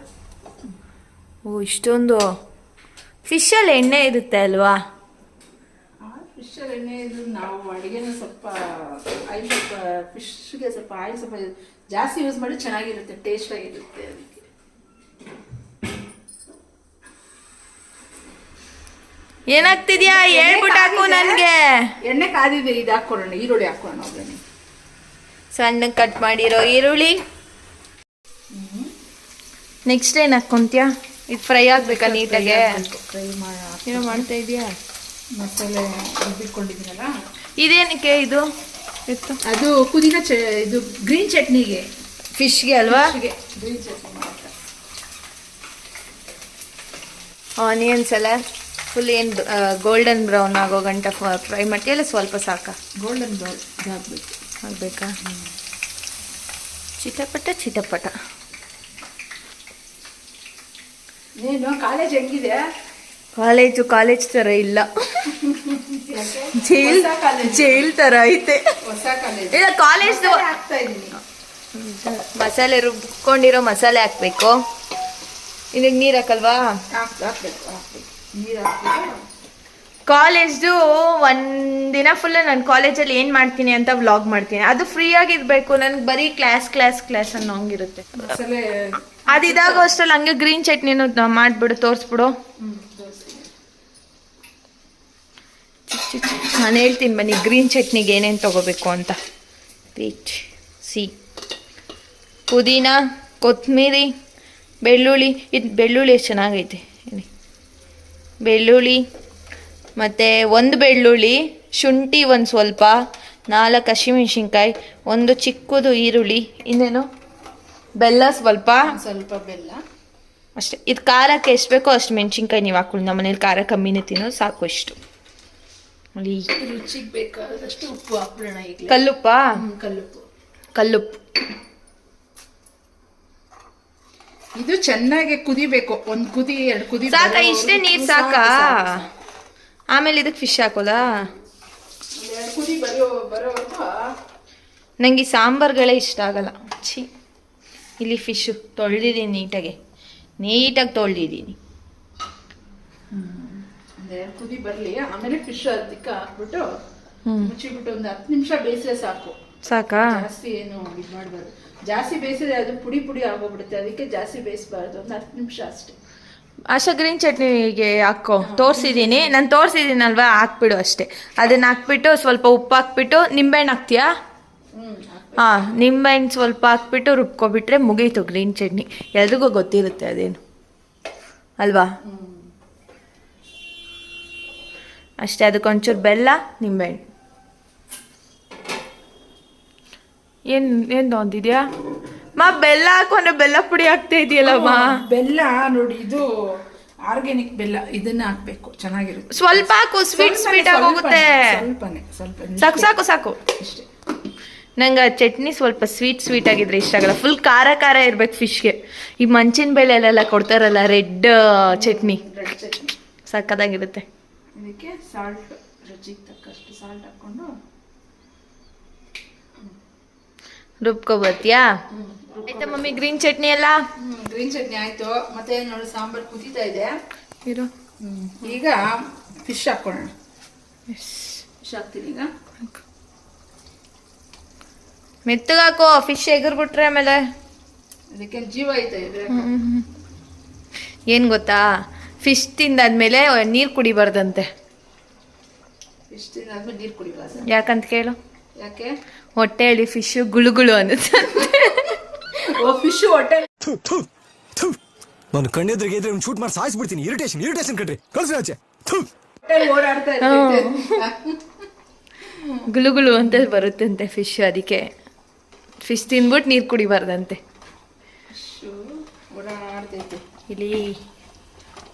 ಓ ಇಷ್ಟೊಂದು ಫಿಶಲ್ಲಿ ಎಣ್ಣೆ ಇರುತ್ತೆ ಅಲ್ವಾ? ಫಿಶ್ ಎಣ್ಣೆ ಇದು ನಾವು ಅಡುಗೆನ ಸ್ವಲ್ಪ ಆಯಿಲ್ ಸ್ವಲ್ಪ ಫಿಶ್ಗೆ ಸ್ವಲ್ಪ ಆಯಿಲ್ ಸ್ವಲ್ಪ ಜಾಸ್ತಿ ಯೂಸ್ ಮಾಡಿ ಚೆನ್ನಾಗಿರುತ್ತೆ ಟೇಸ್ಟ್ ಆಗಿರುತ್ತೆ ಅದಕ್ಕೆ. ಏನಾಗ್ತಿದ್ಯಾ? ಹೇಳ್ಬಿಟ್ಟು ಹಾಕು ನನಗೆ. ಎಣ್ಣೆ ಕಾದಿದೆ ಇದು ಹಾಕೊಳ್ಳೋಣ ಈರುಳ್ಳಿ ಹಾಕೊಳ್ಳೋಣ ಒಗ್ಗರಣೆ ಸಣ್ಣ ಕಟ್ ಮಾಡಿರೋ ಈರುಳ್ಳಿ. ನೆಕ್ಸ್ಟ್ ಏನು ಹಾಕ್ಕೊಂತೀಯಾ? ಇದು ಫ್ರೈ ಆಗ್ಬೇಕಾ ನೀಟಾಗೆ? ಫ್ರೈ ಏನೋ ಮಾಡ್ತಾ ಇದೀಯಾ? ಮಸಾಲೆ ರುಬ್ಬಿಟ್ಕೊಂಡಿದ್ದೀನಲ್ಲ? ಇದೇನಕ್ಕೆ ಇದು? ಇತ್ತು ಅದು ಪುದೀನ ಚ ಇದು ಗ್ರೀನ್ ಚಟ್ನಿಗೆ. ಫಿಶ್ಗೆ ಅಲ್ವಾ? ಗ್ರೀನ್ ಚಟ್ನಿ ಆನಿಯನ್ಸ್ ಎಲ್ಲ ಫುಲ್ ಏನು ಗೋಲ್ಡನ್ ಬ್ರೌನ್ ಆಗೋ ಗಂಟ ಫ್ರೈ ಮಾಡ್ತೀಯ ಇಲ್ಲ ಸ್ವಲ್ಪ ಸಾಕಾ? ಗೋಲ್ಡನ್ ಬ್ರೌನ್ ಆಗಬೇಕು? ಆಗಬೇಕಾ ಚಿಟಪಟ ಚಿಟಪಟ. ಏನು ಕಾಲೇಜ್ ಹೆಂಗಿದೆ? ಕಾಲೇಜು ಕಾಲೇಜ್ ಥರ ಇಲ್ಲ. ಜೈಲ್ ಜೈಲ್ ಥರ ಐತೆ. ಇಲ್ಲ ಕಾಲೇಜ್ ಮಸಾಲೆ ರುಬ್ಕೊಂಡಿರೋ ಮಸಾಲೆ ಹಾಕ್ಬೇಕು. ಇದಕ್ಕೆ ನೀರು ಹಾಕಲ್ವಾ? ಹಾಕ್ ಹಾಕ್ಬೇಕು ಹಾಕ್ಬೇಕು. ನೀರು ಕಾಲೇಜ್ದು ಒಂದಿನ ಫುಲ್ ನಾನು ಕಾಲೇಜಲ್ಲಿ ಏನು ಮಾಡ್ತೀನಿ ಅಂತ ವ್ಲಾಗ್ ಮಾಡ್ತೀನಿ. ಅದು ಫ್ರೀ ಆಗಿರ್ಬೇಕು ನನಗೆ ಬರೀ ಕ್ಲಾಸ್ ಕ್ಲಾಸ್ ಕ್ಲಾಸ್ ಅನ್ನೋ ಹಂಗಿರುತ್ತೆ ಅದಿದಾಗ ಅಷ್ಟರಲ್ಲಿ ಹಂಗೆ ಗ್ರೀನ್ ಚಟ್ನಿನೂ ಮಾಡಿಬಿಡು, ತೋರಿಸ್ಬಿಡು. ನಾನು ಹೇಳ್ತೀನಿ ಬನ್ನಿ ಗ್ರೀನ್ ಚಟ್ನಿಗೆ ಏನೇನು ತೊಗೋಬೇಕು ಅಂತ. ಪೀಚ್ ಸಿ ಪುದೀನ ಕೊತ್ತಂಬರಿ ಬೆಳ್ಳುಳ್ಳಿ. ಇದು ಬೆಳ್ಳುಳ್ಳಿ ಎಷ್ಟು ಚೆನ್ನಾಗೈತೆ. ಬೆಳ್ಳುಳ್ಳಿ ಮತ್ತು ಒಂದು ಬೆಳ್ಳುಳ್ಳಿ ಶುಂಠಿ ಒಂದು ಸ್ವಲ್ಪ ನಾಲ್ಕು ಹಸಿಮೆಣ್ಸಿನ್ಕಾಯಿ ಒಂದು ಚಿಕ್ಕದು ಈರುಳ್ಳಿ ಇನ್ನೇನು? ಬೆಲ್ಲ ಸ್ವಲ್ಪ. ಸ್ವಲ್ಪ ಬೆಲ್ಲ. ಅಷ್ಟೇ. ಇದು ಖಾರಕ್ಕೆ ಎಷ್ಟು ಬೇಕೋ ಅಷ್ಟು ಮೆಣಸಿನ್ಕಾಯಿ ನೀವು ಹಾಕೊಳ್ಳಿ. ನಮ್ಮ ಮನೇಲಿ ಖಾರ ಕಮ್ಮಿನೇ ತಿನ್ನೋದು ಸಾಕು ಇಷ್ಟು ರುಚಿಗೆ ಬೇಕಾದಷ್ಟು ಉಪ್ಪು ಹಾಕ್ಬಿಡೋಣ ಕಲ್ಲುಪ್ಪ? ಕಲ್ಲುಪ್ಪು. ಕಲ್ಲುಪ್ಪು. ಇದು ಚೆನ್ನಾಗಿ ಕುದಿಬೇಕು. ಒಂದು ಕುದಿ ಎರಡು ಕುದಿ ಸಾಕ ಇಷ್ಟೇ ನೀರು ಸಾಕ. ಆಮೇಲೆ ಇದಕ್ಕೆ ಫಿಶ್ ಹಾಕೋದಾ ನಂಗೆ ಎರಡು ಕುದಿ ಬರೋ ಬರೋವರೆಗೂ. ನನಗೆ ಸಾಂಬಾರುಗಳೇ ಇಷ್ಟ ಆಗಲ್ಲ. ಛೀ. ಇಲ್ಲಿ ಫಿಶು ತೊಳೆದಿದ್ದೀನಿ ನೀಟಾಗೆ. ನೀಟಾಗಿ ತೊಳೆದಿದ್ದೀನಿ. ಒಂದೆರಡು ಕುದಿ ಬರಲಿ. ಆಮೇಲೆ ಫಿಶ್ ಅದಕ್ಕೆ ಹಾಕ್ಬಿಟ್ಟು ಮುಚ್ಚಿಬಿಟ್ಟು ಒಂದು ಹತ್ತು ನಿಮಿಷ ಬೇಯಿಸಿದ್ರೆ ಸಾಕು. ಸಾಕಾ? ಜಾಸ್ತಿ ಏನು ಇದು ಮಾಡಬಾರ್ದು ಜಾಸ್ತಿ ಬೇಯಿಸಿದ್ರೆ ಅದು ಪುಡಿ ಪುಡಿ ಆಗೋಗ್ಬಿಡುತ್ತೆ ಅದಕ್ಕೆ ಜಾಸ್ತಿ ಬೇಯಿಸಬಾರ್ದು. ಒಂದು ಹತ್ತು ನಿಮಿಷ ಅಷ್ಟೇ. ಆಶಾ ಗ್ರೀನ್ ಚಟ್ನಿಗೆ ಹಾಕೋ. ತೋರಿಸಿದ್ದೀನಿ ನಾನು ತೋರಿಸಿದ್ದೀನಲ್ವಾ ಹಾಕ್ಬಿಡು ಅಷ್ಟೇ. ಅದನ್ನ ಹಾಕ್ಬಿಟ್ಟು ಸ್ವಲ್ಪ ಉಪ್ಪು ಹಾಕ್ಬಿಟ್ಟು ನಿಂಬೆಹಣ್ಣು ಹಾಕ್ತೀಯಾ? ಹಾಂ ನಿಂಬೆಹಣ್ಣು ಸ್ವಲ್ಪ ಹಾಕ್ಬಿಟ್ಟು ರುಬ್ಕೊಬಿಟ್ರೆ ಮುಗೀತು ಗ್ರೀನ್ ಚಟ್ನಿ. ಎಲ್ರಿಗೂ ಗೊತ್ತಿರುತ್ತೆ ಅದೇನು. ಅಲ್ವಾ? ಅಷ್ಟೇ ಅದಕ್ಕೊಂಚೂರು ಬೆಲ್ಲ ನಿಂಬೆಹಣ್ಣು. ಏನು ಏನು ತೊಂದಿದ್ಯಾ ಮಾ ಬೆಲ್ಲ ಹಾಕು ಅಂದ್ರೆ ಬೆಲ್ಲ ಪುಡಿ ಹಾಕ್ತಾ ಇದೆಯಲ್ಲಮ್ಮ ಬೆಲ್ಲ ನೋಡಿ ಇದು ಆರ್ಗ್ಯಾನಿಕ್ ಬೆಲ್ಲ ಇದನ್ನ ಹಾಕ್ಬೇಕು ಚೆನ್ನಾಗಿರುತ್ತೆ. ಸ್ವಲ್ಪ ಹಾಕು ಸ್ವೀಟ್ ಸ್ವೀಟ್ ಆಗೋಗುತ್ತೆ ಹೋಗುತ್ತೆ. ಸ್ವಲ್ಪನೇ ಸ್ವಲ್ಪ ಸಾಕು ಸಾಕು ಸಾಕು. ಇಷ್ಟೇ. ನಂಗೆ ಚಟ್ನಿ ಸ್ವಲ್ಪ ಸ್ವೀಟ್ ಸ್ವೀಟ್ ಆಗಿದ್ರೆ ಇಷ್ಟ ಆಗಲ್ಲ. ಫುಲ್ ಖಾರ ಖಾರ ಇರ್ಬೇಕು ಫಿಶ್ಗೆ ಈ ಮಂಚಿನ ಬೆಳೆಯಲ್ಲೆಲ್ಲ ಕೊಡ್ತಾರಲ್ಲ ರೆಡ್ ಚಟ್ನಿ. ಸಕ್ಕದಾಗಿರುತ್ತೆ. ಇದಕ್ಕೆ ಸಾಲ್ಟ್ ರುಚಿಗೆ ತಕ್ಕಷ್ಟು ಸಾಲ್ಟ್ ಹಾಕೊಂಡು ರುಬ್ಕೊ ಬರ್ತೀಯಾ ಆಯ್ತಾ ಮಮ್ಮಿ ಗ್ರೀನ್ ಚಟ್ನಿ ಎಲ್ಲ? ಗ್ರೀನ್ ಚಟ್ನಿ ಆಯ್ತು. ಮತ್ತೆ ನೋಡಿ ಸಾಂಬಾರ್ ಕುದೀತಾ ಇದೆ. ಇರು. ಈಗ ಫಿಶ್ ಹಾಕೊಳ್ಳೋಣ ಫಿಶ್ ಹಾಕ್ತೀನಿ ಈಗ. ಮೆತ್ತಗಾಕೋ ಫಿಶ್ ಎಗರ್ಬಿಟ್ರೆ ಆಮೇಲೆ. ಅದಕ್ಕೆ ಜೀವ ಐತೆ ಏನು ಗೊತ್ತಾ? ಫಿಶ್ ತಿಂದಾದ್ಮೇಲೆ ನೀರು ಕುಡಿಬಾರ್ದಂತೆ. ಫಿಶ್ ತಿಂದಾದ್ಮೇಲೆ ನೀರು ಕುಡಿಬಾರ್ದು. ಯಾಕಂತ ಕೇಳು. ಯಾಕೆ? ಹೊಟ್ಟೆಯಲ್ಲಿ ಫಿಶ್ ಗುಳುಗುಳು ಅನ್ನಿಸುತ್ತೆ ಓ ಫಿಶ್ ಹೊಟ್ಟೆ. ನಾನು ಕಣ್ಣೆದ್ರಿಗೆ ಇದ್ರೆ ಶೂಟ್ ಮಾಡಿ ಸಾಯಿಸ್ಬಿಡ್ತೀನಿ. ಇರಿಟೇಷನ್ ಇರಿಟೇಷನ್ ಕಣ್ರಿ. ಕಳ್ಸಿ ಆಚೆ. ಓಡಾಡ್ತಾ ಗುಳುಗುಳು ಅಂತ ಬರುತ್ತಂತೆ ಫಿಶ್ ಅದಕ್ಕೆ. ಫಿಶ್ ತಿಂದ್ಬಿಟ್ಟು ನೀರು ಕುಡಿಬಾರ್ದಂತೆ. ಇಲ್ಲಿ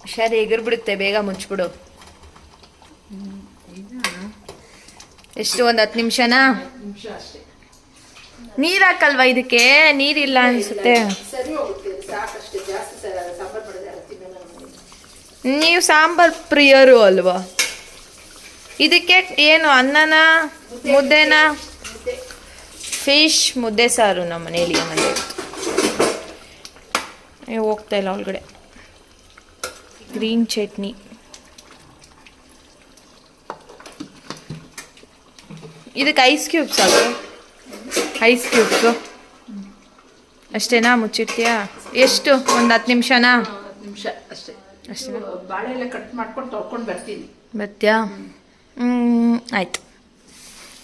ಹುಷಾರಿ ಎಗರ್ಬಿಡುತ್ತೆ ಬೇಗ ಮುಚ್ಬಿಡು. ಎಷ್ಟು ಒಂದು ಹತ್ತು ನಿಮಿಷನಾ? ನೀರು ಹಾಕಲ್ವಾ ಇದಕ್ಕೆ? ನೀರಿಲ್ಲ ಅನ್ಸುತ್ತೆ. ನೀವು ಸಾಂಬಾರ್ ಪ್ರಿಯರು ಅಲ್ವಾ? ಇದಕ್ಕೆ ಏನು ಅನ್ನನ, ಮುದ್ದೆನ? ಫಿಶ್, ಮುದ್ದೆ, ಸಾರು ನಮ್ಮ ಮನೇಲಿ ಮನೆ ಹೋಗ್ತಾ ಇಲ್ಲ ಒಳಗಡೆ. ಗ್ರೀನ್ ಚಟ್ನಿ. ಇದಕ್ಕೆ ಐಸ್ ಕ್ಯೂಬ್ಸ್ ಸಾಕು ಐಸ್ ಕ್ಯೂಬ್ಸು ಅಷ್ಟೇನಾ ಮುಚ್ಚಿಡ್ತೀಯಾ? ಎಷ್ಟು? ಒಂದು ಹತ್ತು ನಿಮಿಷನಾ? ನಿಮಿಷ ಅಷ್ಟೇ. ಅಷ್ಟೇ. ಬಾಳೆ ಎಲ್ಲ ಕಟ್ ಮಾಡ್ಕೊಂಡು ತೊಳ್ಕೊಂಡು ಬರ್ತೀನಿ. ಬರ್ತೀಯಾ? ಹ್ಞೂ ಆಯ್ತು.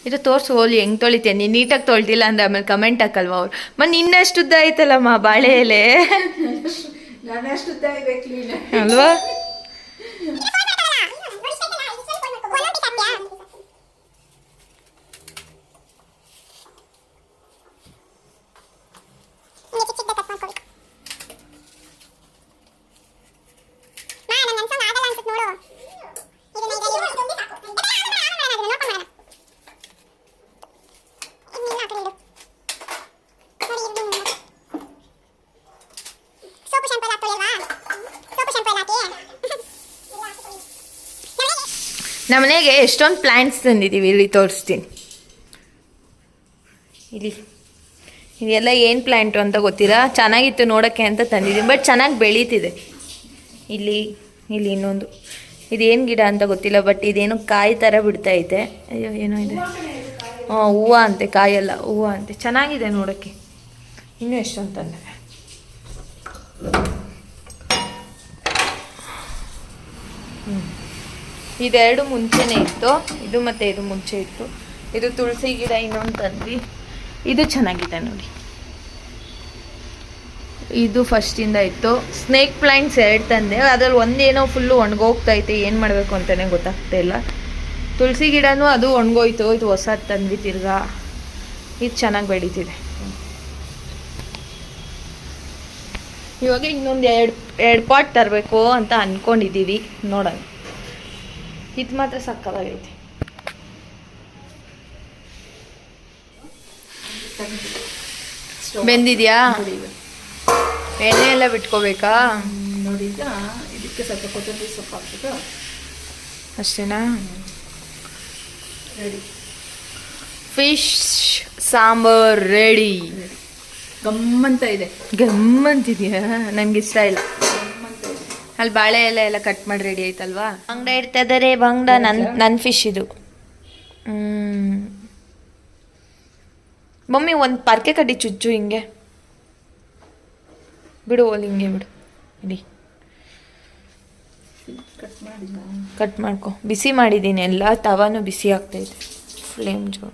ಇದು ತೋರಿಸು ಹೋಲಿ ಹೆಂಗೆ ತೊಳಿತೀಯ? ನೀನು ನೀಟಾಗಿ ತೊಳ್ದಿಲ್ಲ ಅಂದರೆ ಆಮೇಲೆ ಕಮೆಂಟ್ ಹಾಕಲ್ವಾ ಅವ್ರು? ಮತ್ತೆ ಇನ್ನಷ್ಟು ಉದ್ದ ಆಯ್ತಲ್ಲಮ್ಮ ಬಾಳೆ ಎಲೆ? ಅಲ್ವಾ ಸೋಪು ಶಾಂಪು ಎಲ್ಲ ತೊಳೆಯಲ್ವಾ ಸೋಪು ಶಾಂಪು ಎಲ್ಲ ಹಾಕಿ ನಮ್ಮ ಮನೆಗೆ ಎಷ್ಟೊಂದು ಪ್ಲ್ಯಾಂಟ್ಸ್ ತಂದಿದ್ದೀವಿ ಇಲ್ಲಿ ತೋರಿಸ್ತೀನಿ. ಇಲ್ಲಿ. ಇದೆಲ್ಲ ಏನು ಪ್ಲ್ಯಾಂಟು ಅಂತ ಗೊತ್ತಿಲ್ಲ. ಚೆನ್ನಾಗಿತ್ತು ನೋಡೋಕ್ಕೆ ಅಂತ ತಂದಿದ್ದೀನಿ ಬಟ್ ಚೆನ್ನಾಗಿ ಬೆಳೀತಿದೆ. ಇಲ್ಲಿ ಇಲ್ಲಿ ಇನ್ನೊಂದು. ಇದೇನು ಗಿಡ ಅಂತ ಗೊತ್ತಿಲ್ಲ ಬಟ್ ಇದೇನು ಕಾಯಿ ಥರ ಬಿಡ್ತೈತೆ. ಅಯ್ಯೋ, ಏನೋ ಇದೆ. ಹಾಂ, ಹೂವು ಅಂತೆ, ಕಾಯಲ್ಲ, ಹೂವು ಅಂತೆ. ಚೆನ್ನಾಗಿದೆ ನೋಡೋಕ್ಕೆ. ಇನ್ನೂ ಎಷ್ಟೊಂದು ತಂದೆ. ಇದೆರಡು ಮುಂಚೆನೇ ಇತ್ತು. ಇದು ಮತ್ತೆ ಇದು ಮುಂಚೆ ಇತ್ತು. ಇದು ತುಳಸಿ ಗಿಡ ಇನ್ನೊಂದು ತಂದ್ವಿ. ಇದು ಚೆನ್ನಾಗಿದೆ ನೋಡಿ. ಇದು ಫಸ್ಟಿಂದ ಇತ್ತು. ಸ್ನೇಕ್ ಪ್ಲಾಂಟ್ಸ್ ಎರಡು ತಂದೆ. ಅದ್ರಲ್ಲಿ ಒಂದೇನೋ ಫುಲ್ಲು ಒಣಗೋಗ್ತೈತೆ. ಏನು ಮಾಡಬೇಕು ಅಂತಲೇ ಗೊತ್ತಾಗ್ತಾ ಇಲ್ಲ. ತುಳಸಿ ಗಿಡನೂ ಅದು ಒಣಗೋಯ್ತು. ಇದು ಹೊಸದು ತಂದ್ವಿ ತಿರ್ಗಾ. ಇದು ಚೆನ್ನಾಗಿ ಬೆಳೀತಿದೆ. ಇವಾಗ ಇನ್ನೊಂದು ಎರಡು ಎರಡು ಪಾಟ್ ತರಬೇಕು ಅಂತ ಅಂದ್ಕೊಂಡಿದ್ದೀವಿ ನೋಡೋಣ. ಇದು ಮಾತ್ರ ಸಕ್ಕದಾಗೈತೆ. ಬೆಂದಿದ್ಯಾ? ಎಣ್ಣೆ ಎಲ್ಲ ಬಿಟ್ಕೋಬೇಕಾ? ನೋಡಿ ಈಗ ಇದಕ್ಕೆ ಸ್ವಲ್ಪ ಕೊತ್ತಂಬರಿ ಸೊಪ್ಪು ಹಾಕ್ಬಿಟ್ಟು. ಅಷ್ಟೇನಾ? ರೆಡಿ. Fish sambar ready. ಗಮ್ಮಂತ ಇದೆ. ಗಮ್ಮಂತಿದೆಯಾ? ನನಗೆ ಇಷ್ಟ ಇಲ್ಲ. ಅಲ್ಲಿ ಬಾಳೆ ಎಲೆ ಎಲ್ಲ ಕಟ್ ಮಾಡಿ ರೆಡಿ ಆಯ್ತಲ್ವಾ? ಬಂಗ್ಡ ಇಡ್ತಾ ಇದಾರೆ ಬಂಗಡ ನನ್ ನನ್ನ ಫಿಶ್ ಇದು. ಹ್ಮ್. ಮಮ್ಮಿ ಒಂದು ಪರ್ಕೆ ಕಡ್ಡಿ ಚುಚ್ಚು ಹಿಂಗೆ. ಬಿಡು ಓಲ್ ಹಿಂಗೆ ಬಿಡು. ಇಡಿ. ಕಟ್ ಮಾಡ್ಕೊ. ಬಿಸಿ ಮಾಡಿದ್ದೀನಿ. ಎಲ್ಲ ತವಾನು ಬಿಸಿ ಆಗ್ತೈತೆ ಫ್ಲೇಮ್ ಜೋ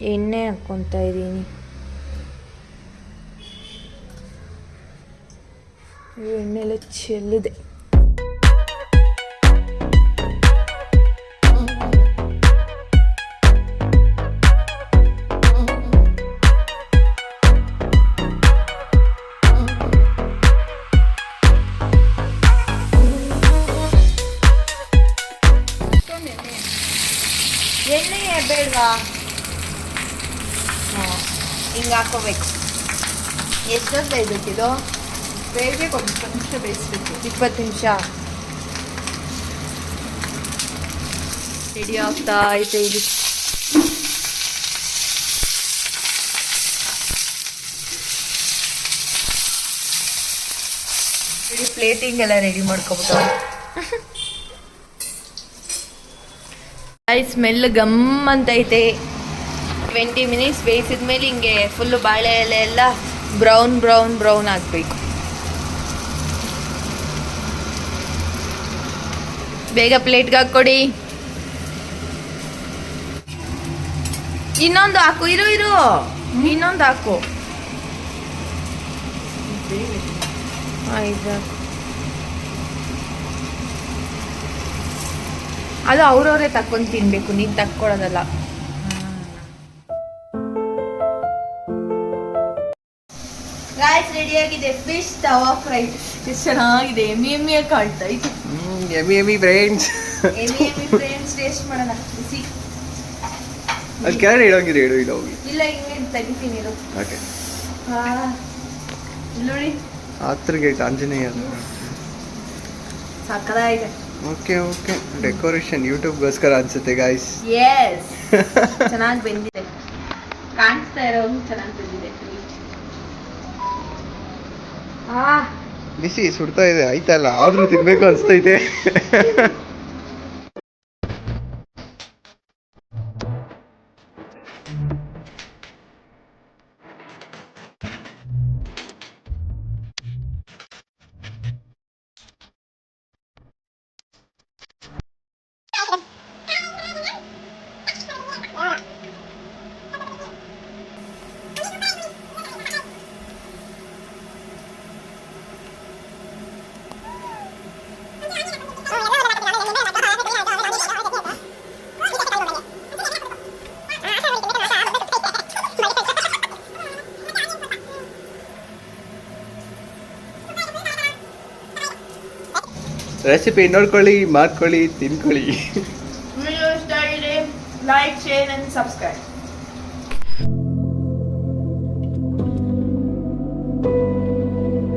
ಎಣ್ಣೆ ಹಾಕ್ಕೊತಾ ಇದ್ದೀನಿ ಎಣ್ಣೆಲ್ಲ ಚೆಲ್ಲಿದೆ ಹಾಕೋಬೇಕು ಎಷ್ಟೊತ್ತು ಬೇಯ್ಬೇಕಿದು ಬೇಗ ಒಂದು ಇಪ್ಪತ್ತು ನಿಮಿಷ ಬೇಯಿಸ್ಬೇಕು ಇಪ್ಪತ್ತು ನಿಮಿಷ ರೆಡಿ ಆಗ್ತಾ ಐತೆ ಇದು ಪ್ಲೇಟಿಂಗ್ ಎಲ್ಲ ರೆಡಿ ಮಾಡ್ಕೊಬಿಟ್ಟು ಐ ಸ್ಮೆಲ್ ಗಮ್ ಅಂತೈತೆ ಟ್ವೆಂಟಿ ಮಿನಿಟ್ಸ್ ಬೇಯಿಸಿದ್ಮೇಲೆ ಹಿಂಗೆ ಫುಲ್ಲು ಬಾಳೆ ಎಲೆ ಎಲ್ಲ ಬ್ರೌನ್ ಬ್ರೌನ್ ಬ್ರೌನ್ ಆಗಬೇಕು. ಬೇಗ ಪ್ಲೇಟ್ಗೆ ಹಾಕ್ಕೊಡಿ. ಇನ್ನೊಂದು ಹಾಕು, ಇರು ಇರು. ಇನ್ನೊಂದು ಹಾಕು. ಅದು ಅವ್ರವ್ರೇ ತಕ್ಕೊಂಡು ತಿನ್ಬೇಕು, ನೀನು ತಕ್ಕೊಡೋದಲ್ಲ ರೈಸ್ ರೆಡಿಯಾಗಿದೆ ಆಗಿದೆ ಫಿಶ್ ತವಾ ಫ್ರೈ ಎಷ್ಟು ಚೆನ್ನಾಗಿದೆ ಎಮ್ಮಿ ಎಮ್ಮಿಯಾಗಿ ಕಾಣ್ತಾ ಇತ್ತು ಎಮಿ ಎಮಿ ಬ್ರೈನ್ಸ್ ಎಮ್ಮಿ ಎಮ್ಮಿ ಫ್ರೆಂಡ್ಸ್ ಟೇಸ್ಟ್ ಮಾಡೋಣ ಬಿಸಿ. ಅದು ಕೆಳಗಡೆ ಇಡೋಂಗಿದೆ ಇಡು ಇಲ್ಲ ಹೋಗಿ. ಇಲ್ಲ ಹಿಂಗೆ ತೆಗಿತೀನಿ ಇರು ಓಕೆ ನೋಡಿ ಹತ್ರ ಗೇಟ್ ಆಂಜನೇಯ. ಸಕ್ಕದಾಗಿದೆ ಓಕೆ ಓಕೆ ಡೆಕೋರೇಷನ್ ಯೂಟ್ಯೂಬ್ಗೋಸ್ಕರ ಅನ್ಸುತ್ತೆ ಗಾಯ್ಸ್ ಎಸ್ ಚೆನ್ನಾಗಿ ಬಂದಿದೆ. ಕಾಣಿಸ್ತಾ ಇರೋ ಚೆನ್ನಾಗಿ ಬೆಂದಿದೆ ಆ ಬಿಸಿ ಸುಡ್ತಾ ಇದೆ ಆಯ್ತಲ್ಲ? ಆದ್ರೂ ತಿನ್ಬೇಕು ಅನ್ಸ್ತೈತೆ. ರೆಸಿಪಿ ನೋಡ್ಕೊಳ್ಳಿ ಮಾಡ್ಕೊಳ್ಳಿ ತಿನ್ಕೊಳ್ಳಿ. ವಿಡಿಯೋ ಇಷ್ಟ ಲೈಕ್ ಶೇರ್ ಅಂಡ್ ಸಬ್ಸ್ಕ್ರೈಬ್